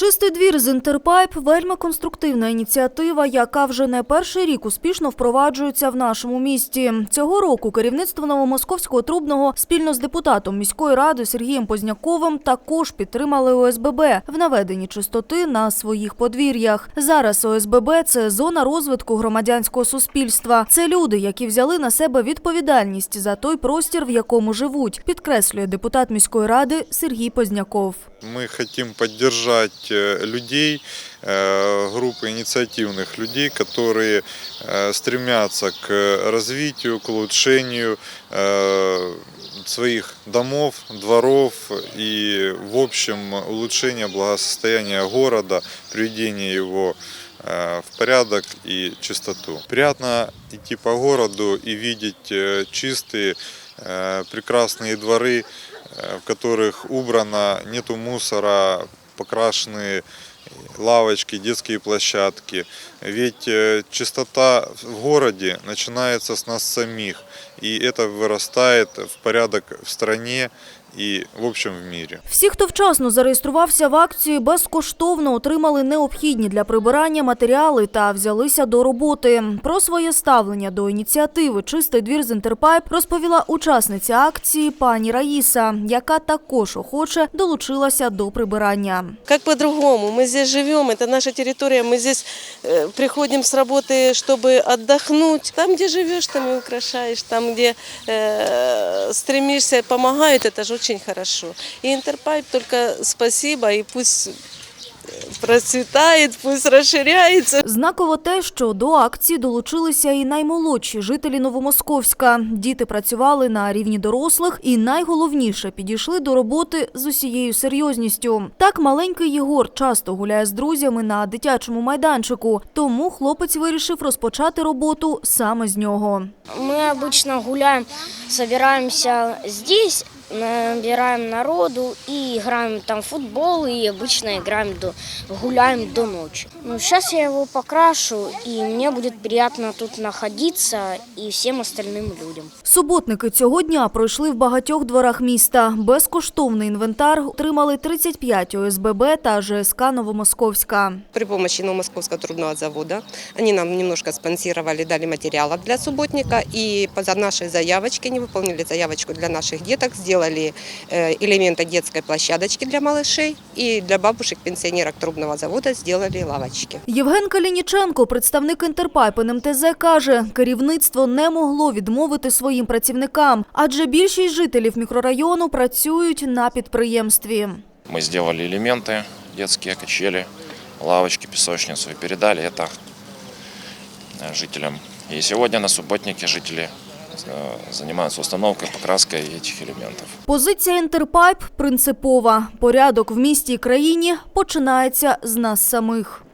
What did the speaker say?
Чистий двір з Інтерпайп вельми конструктивна ініціатива, яка вже не перший рік успішно впроваджується в нашому місті. Цього року керівництво Новомосковського трубного спільно з депутатом міської ради Сергієм Позняковим також підтримали ОСББ в наведенні чистоти на своїх подвір'ях. Зараз ОСББ – це зона розвитку громадянського суспільства. Це люди, які взяли на себе відповідальність за той простір, в якому живуть, підкреслює депутат міської ради Сергій Позняков. Хотим поддержать э, людей, э, группы инициативных людей, которые э, стремятся к развитию, к улучшению э, своих домов, дворов и, в общем, улучшения благосостояния города, приведения его э, в порядок и чистоту. Приятно идти по городу и видеть э, чистые, э, прекрасные дворы, э, в которых убрано, нету мусора, покрашены лавочки, детские площадки. Ведь э, чистота в городе начинается с нас самих, и это вырастает в порядок в стране и в общем в мире. Всі, хто вчасно зареєструвався в акції, безкоштовно отримали необхідні для прибирання матеріали та взялися до роботи. Про своє ставлення до ініціативи Чистий двір з Інтерпайп розповіла учасниця акції пані Раїса, яка також охоче долучилася до прибирання. Как по-другому? Мы здесь живем, это наша территория, мы здесь э, приходим с работы, чтобы отдохнуть. Там, где живешь, там и украшаешь, там, где э, стремишься, помогают, это же очень хорошо. И Интерпайп только спасибо, и пусть э, процветает, пусть расширяется. Знаково те, що до акції долучилися і наймолодші жителі Новомосковська. Діти працювали на рівні дорослих і найголовніше підійшли до роботи з усією серйозністю. Так маленький Єгор часто гуляє з друзями на дитячому майданчику, тому хлопець вирішив розпочати роботу саме з нього. Мы обычно гуляем, собираемся здесь, набираем народу и играем там в футбол, и обычно играем до, гуляем до ночи. Ну, сейчас я его покрашу, и мне будет приятно тут находиться и всем остальным людям. Суботники цього дня пройшли в багатьох дворах міста. Безкоштовний інвентар отримали 35 ОСББ та ЖСК Новомосковська. При помощи Новомосковского трубного завода они нам немножко спонсировали, дали материалов для субботника. И по за нашей заявочке, они выполнили заявочку для наших деток, сделали э, элементы детской площадочки для малышей. И для бабушек-пенсионерок трубного завода сделали лавочки. Євген Калініченко, представник Інтерпайп НМТЗ, каже, керівництво не могло відмовити своїм працівникам, адже більшість жителів мікрорайону працюють на підприємстві. Мы сделали элементы, детские качели, лавочки, песочницу и передали это э, жителям. И сегодня на субботнике жители э, занимаются установкой, покраской этих элементов. Позиція Інтерпайп принципова. Порядок в місті і країні починається з нас самих.